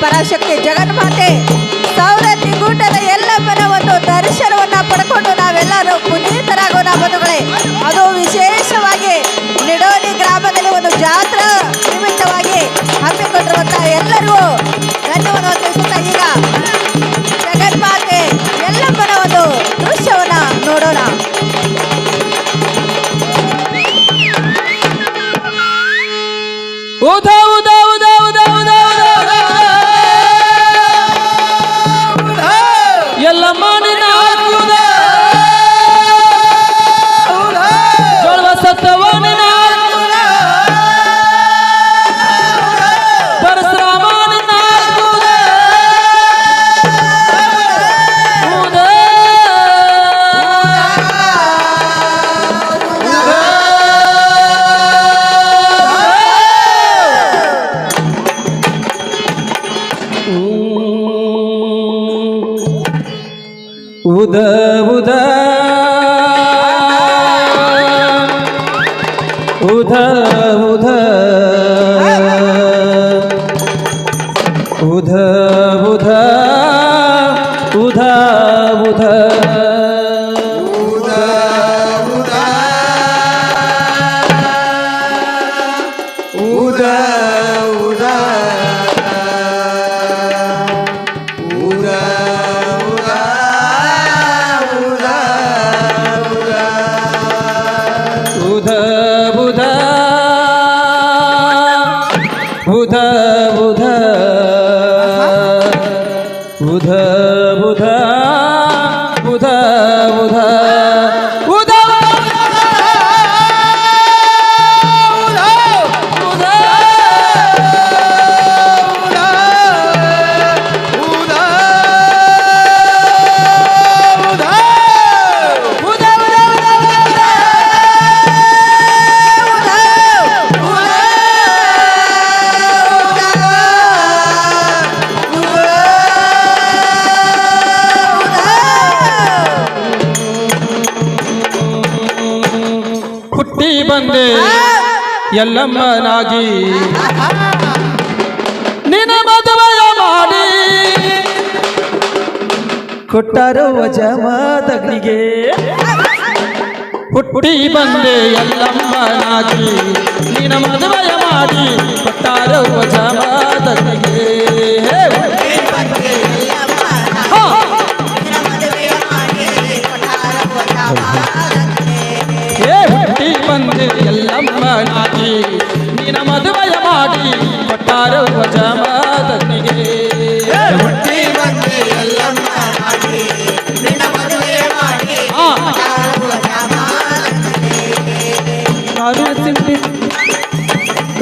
ಪರಾಶಕ್ತಿ ಜಗನ್ಮಾತೆ ಸೌರ ಗೂಟದ ಎಲ್ಲಮ್ಮನ ಒಂದು ದರ್ಶನವನ್ನ ಪಡ್ಕೊಂಡು ನಾವೆಲ್ಲರೂ খোদা ಬಂದೆ ಎಲ್ಲಮ್ಮನಾಗಿ ನಿನ ಮದುವೆಯ ಮಾಡಿ. ಕೊಟ್ಟರೋ ಜಮಾದಗ್ನಿಗೆ ಹುಟ್ಟಿ ಬಂದೆ ಎಲ್ಲಮ್ಮನಾಗಿ ನಿನ ಮದುವೆಯ ಮಾಡಿ. ಕೊಟ್ಟಾರೋ ಜಮಾದಗ್ನಿಗೆ ಕೊಟ್ಟಾರೋ ಜಮಾದಗ್ನಿಗೆ ಹುಟ್ಟಿ ಬಂದೆ ಎಲ್ಲಮ್ಮ ಆಗಿ ನಿನ್ನ ಮದುವೆ ಮಾಡಿ ಹಾ ನಾನು ಸಿಂಪಿ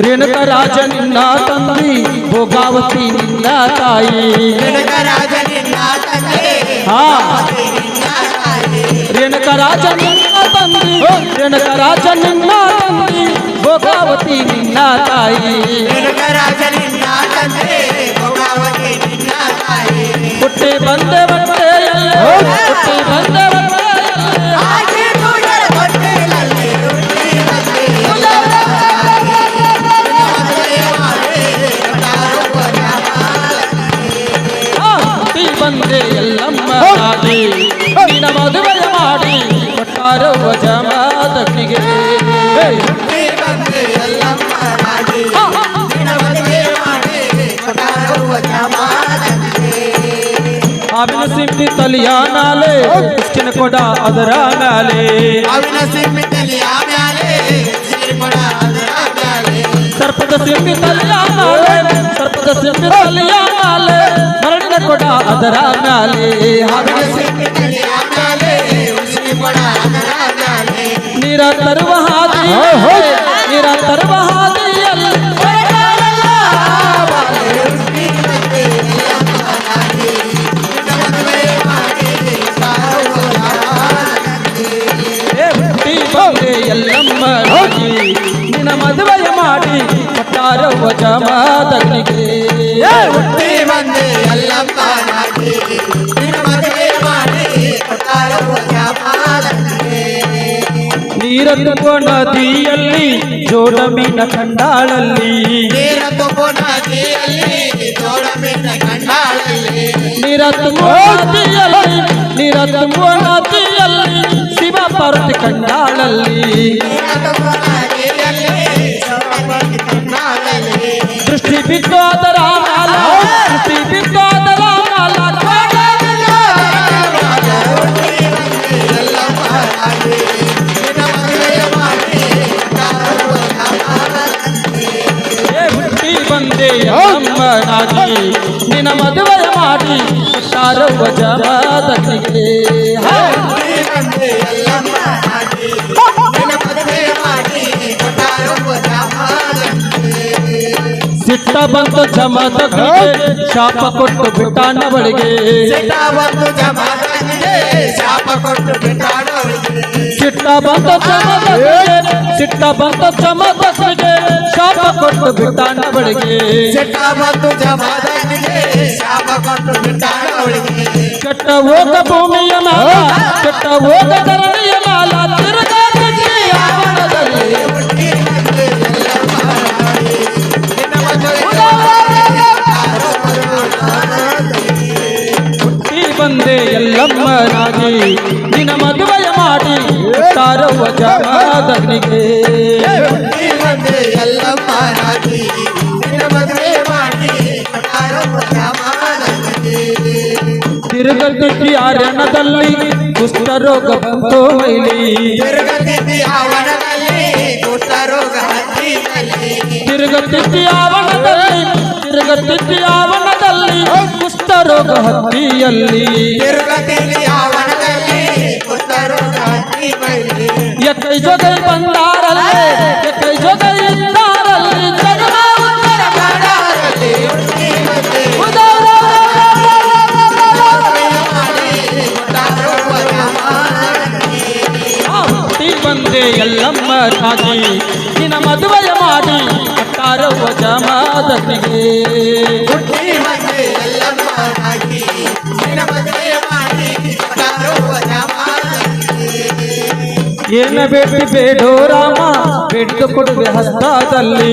ರೇಣುಕ ರಾಜ ನಿನ್ನ ತಂದಿ ಭೋಗಾವತಿ ನಿನ್ನ ತಾಯಿ ನಿನಗ ರಾಜ ನಿನ್ನ ತಂದೆ ಹಾ ನಿನ್ನ ತಾಯಿ ರೇಣುಕ ರಾಜ ನಿನ್ನ ತಂದಿ ರೇಣುಕ ರಾಜ ನಿನ್ನ ತಂದಿ ಭೋಗಾವತಿ ನಿನ್ನ ತಾಯಿ ನಿನಗ ರಾಜ ನಿನ್ನ குட்டி பந்த பந்த குட்டி பந்த பந்த आविन सिमटी तलिया नाले किन कोडा अदरा नाले। आविन सिमटी तलिया नाले किन कोडा अदरा नाले। सरपद सिमटी तलिया नाले सरपद सिमटी तलिया नाले मरण कोडा अदरा नाले। आविन सिमटी तलिया नाले किन कोडा अदरा नाले। निरंतर वहाँ निरंतर वहाँ ನೀರತ್ತುವ ನದಿಯಲ್ಲಿ ಜೋಡಮಿನ ಕಂಡಾಳಲ್ಲಿ ನೀರತ್ತುವ ನದಿಯಲ್ಲಿ ಜೋಡಮಿನ ಕಂಡಾಳಲ್ಲಿ ನೀರತ್ತುವ ನದಿಯಲ್ಲಿ ನೀರತ್ತುವ ನದಿಯಲ್ಲಿ ಶಿವ ಪಾರ್ವತಿ ಕಂಡಾಳಲ್ಲಿ ನೀರತ್ತುವ ಸಿಟ್ಟ ಬಂತು ಜಮದನಿಗೆ ಶಾಪ ಕೊಟ್ಟು ಬಿಟ್ಟಾನ ಬಳಿಗೆ ಶಾಪ ಕೊಟ್ಟು ಬಿಟ್ಟಾಡೋರಿಗೆ ಸಿಟ್ಟ ಬಂತ ಜಮದನಿಗೆ ಸಿಟ್ಟ ಬಂತ ಜಮದನಿಗೆ ಶಾಪ ಕೊಟ್ಟು ಬಿಟ್ಟಾನ ಬಳಿಗೆ ಸಿಟ್ಟ ಮತ್ತು ಜಮಾದನಿಗೆ ಶಾಪ ಕೊಟ್ಟು ಬಿಟ್ಟಾಡೋರಿಗೆ ಕೆಟ್ಟ ಹೋಗ ಭೂಮಿಯ ಮ್ಯಾಲ ಕೆಟ್ಟ ಹೋಗ ಧರಣಿಯ ಮ್ಯಾಲ ತಿರುಗಾಟಕ್ಕೆ ಎಲ್ಲಮ್ಮನಾಗಿ ನಿನ್ನ ಮದುವೆಯ ಮಾಡಿ ತಾರವ ಜಮದನಿಗೆ ತಿರುಗತಿ ಅರಣ್ಯದಲ್ಲಿ ಕುಷ್ಠರೋಗ ಬಂತು ಮೈಲಿ ತಿರುಗತಿ ಆವರಣದಲ್ಲಿ ತಿರುಗತಿ ಆವರಣದಲ್ಲಿ ಕುಷ್ಠರೋಗ ಹತ್ತಿಯಲ್ಲಿ. ಎಕ್ಕೈ ಜೊತೆ ಬಂದಾರಲ್ಲೇ ಎಕ್ಕೈ ಜೊತೆ ಇದ್ದಾರಲ್ಲಿ ಜಗದ ಉದ್ಧಾರ ಮಾಡಾರಲ್ಲಿ. ಆ ಹುಟ್ಟಿ ಬಂದೆ ಎಲ್ಲಮ್ಮನಾಗಿ ನಿನ್ನ ಮದುವೆಯ ಏನ ಬೇಟಿ ಬೇಡೋ ರಾಮ ಬೇಡಿದು ಕೊಡುವೆ ಹಸ್ತದಲ್ಲಿ.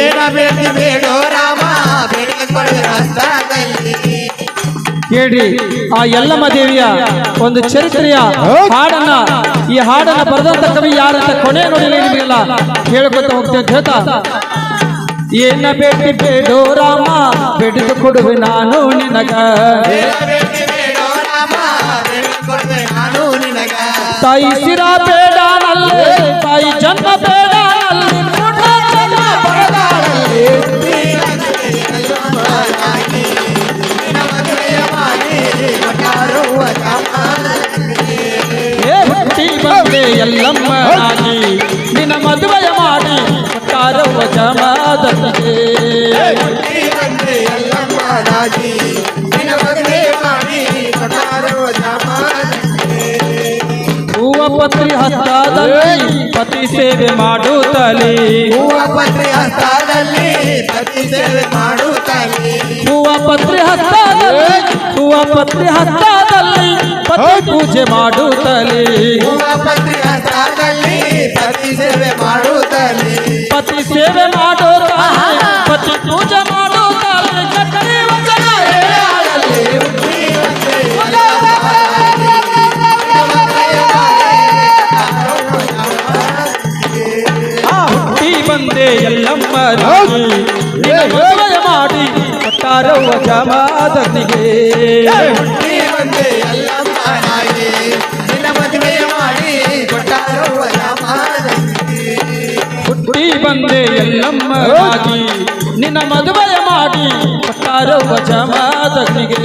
ಏನ ಬೇಡಿ ಬೇಡೋ ರಾಮ ಬೇಡಿಕೆ ಕೊಡುವೆ ಹಸ್ತದಲ್ಲಿ. ಕೇಳಿ ಆ ಯಲ್ಲಮ್ಮ ದೇವಿಯ ಒಂದು ಚರಿತ್ರೆಯ ಹಾಡನ್ನ ಈ ಹಾಡನ್ನ ಬರೆದಂತ ಕವಿ ಯಾರಂತ ಕೊನೆ ನೋಡಿಲ್ಲ ನಿಮಗೆಲ್ಲ ಹೇಳ್ಕೊತ ಹೋಗ್ತೇವೆ ಅಂತ ಹೇಳ್ತಾ. ಏನ ಬೇಟಿ ಬೇಡೋ ರಾಮ ಬೇಡಿದು ಕೊಡುವೆ ನಾನು ನಿನಗ. তাই সিরাতে ডানালে তাই জান্নাতে ডানালে ಹೂವ ಪತ್ರಿ ಹಸ್ತದಲ್ಲಿ ಪತಿ ಸೇವೆ ಮಾಡುತ್ತಲೇ ಹೂವ ಪತ್ರಿ ಹಸ್ತದಲ್ಲಿ ಪತಿ ಸೇವೆ ಮಾಡುತ್ತಾನೆ ಹೂವ ಪತ್ರಿ ಹಸ್ತದಲ್ಲಿ ಹೂವ ಪತ್ರಿ ಹಸ್ತದಲ್ಲಿ ಪತಿ ಪೂಜೆ ಮಾಡುತ್ತಲೇ ಹೂವ ಪತ್ರಿ ಹಸ್ತದಲ್ಲಿ ಪತಿ ಸೇವೆ ಮಾಡುತ್ತಾನೆ ಪತಿ ಸೇವೆ ಮಾಡುತ್ತಾನೆ ಪತಿ ಪೂಜೆ ಮದುವೆಯ ಮಾಡಿ ಕೊಟ್ಟಾರವ್ವ ಜಮಾದನಿಗೆ. ಹುಟ್ಟಿ ಬಂದೆ ಎಲ್ಲಮ್ಮನಾಗಿ. ನಿನ್ನ ಮದುವೆ ಮಾಡಿ ಕೊಟ್ಟಾರೋ ಹುಟ್ಟಿ ಬಂದೆ ಎಲ್ಲಮ್ಮನಾಗಿ. ನಿನ್ನ ಮದುವೆಯ ಮಾಡಿ ಕೊಟ್ಟಾರವ್ವ ಜಮಾದನಿಗೆ.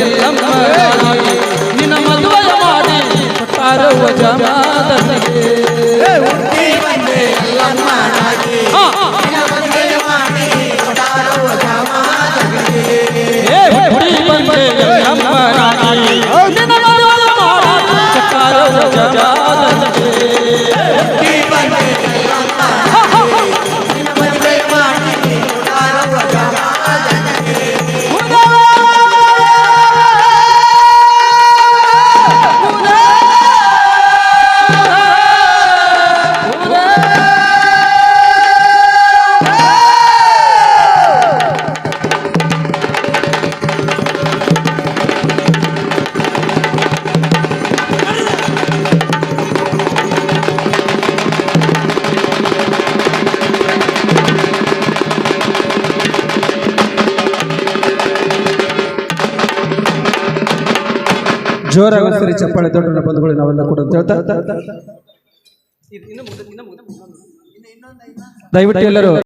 ಎಲ್ಲಮ್ಮನಾಗಿ ನಿನ್ನ ಮದುವೆ ಮಾಡಿ ಕೊಟ್ಟಾರ ವಜಮಾದಲ್ಲಿ ಹುಟ್ಟಿ ಬಂದೆ ಎಲ್ಲಮ್ಮನಾಗಿ ಜೋರಾಗಿ ಸರಿ ಚಪ್ಪಾಳೆ ದೊಡ್ಡ ಬಂಧುಗಳು ನಾವೆಲ್ಲ ಕೂಡ ಅಂತ ಹೇಳ್ತಾ ದಯವಿಟ್ಟು ಎಲ್ಲರೂ